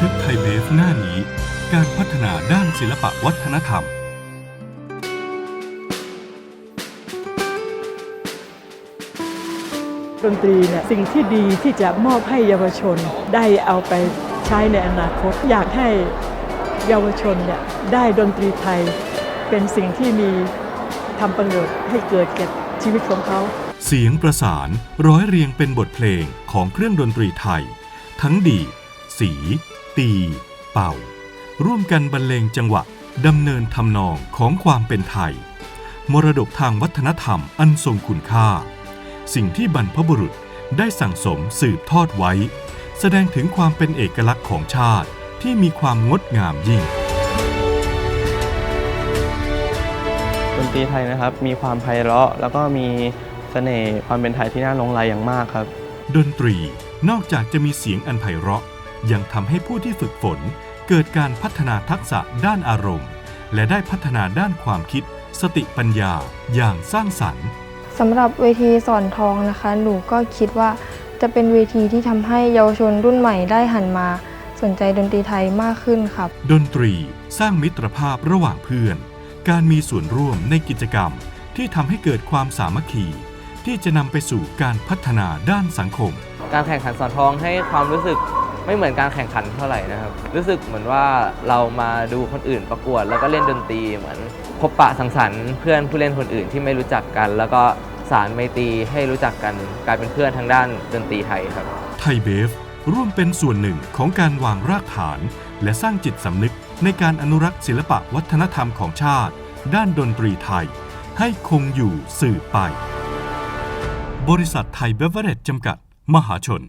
ทึกไทยเบฟหน้านี้ การพัฒนาด้านศิลปะวัฒนธรรม ดนตรีเนี่ยสิ่งที่ดีที่จะมอบให้เยาวชนได้เอาไปใช้ในอนาคต อยากให้เยาวชนเนี่ยได้ดนตรีไทย เป็นสิ่งที่มีทำประโยชน์ให้เกิดแก่ชีวิตของเขา เสียงประสานร้อยเรียงเป็นบทเพลงของเครื่องดนตรีไทย ทั้งดีดสี ตี เป่า ร่วมกันบรรเลงจังหวะดำเนินทำนองของความเป็นไทย มรดกทางวัฒนธรรมอันทรงคุณค่า สิ่งที่บรรพบุรุษได้สั่งสมสืบทอดไว้ แสดงถึงความเป็นเอกลักษณ์ของชาติที่มีความงดงามยิ่งดนตรีไทยนะครับ มีความไพเราะ แล้วก็มีเสน่ห์ความเป็นไทยที่น่าหลงไหลอย่างมากครับ ดนตรีนอกจากจะมีเสียงอันไพเราะ ยังทำให้ผู้ที่ฝึกฝน เกิดการพัฒนาทักษะด้านอารมณ์ และได้พัฒนาด้านความคิด สติปัญญาอย่างสร้างสรรค์สำหรับเวทีสอนทองนะคะ หนูก็คิดว่าจะเป็นเวทีที่ทำให้เยาวชนรุ่นใหม่ได้หันมา สนใจดนตรีไทยมากขึ้นครับ ดนตรีสร้างมิตรภาพระหว่างเพื่อน การมีส่วนร่วมในกิจกรรม ที่ทำให้เกิดความสามัคคี ที่จะนำไปสู่การพัฒนาด้านสังคม การแข่งขันสอนทองให้ความรู้สึก ไม่เหมือนการแข่งขันเท่าไหร่นะครับ รู้สึกเหมือนว่าเรามาดูคนอื่นประกวด แล้วก็เล่นดนตรีเหมือนพบปะสังสรรค์เพื่อนผู้เล่นคนอื่นที่ไม่รู้จักกัน แล้วก็สารไมตรีให้รู้จักกันกลายเป็นเพื่อนทางด้านดนตรีไทยครับ ไทยเบฟร่วมเป็นส่วนหนึ่งของการวางรากฐาน และสร้างจิตสำนึกในการอนุรักษ์ศิลปะวัฒนธรรมของชาติ ด้านดนตรีไทย ให้คงอยู่สืบไป บริษัทไทยเบเวอเรจจำกัด มหาชน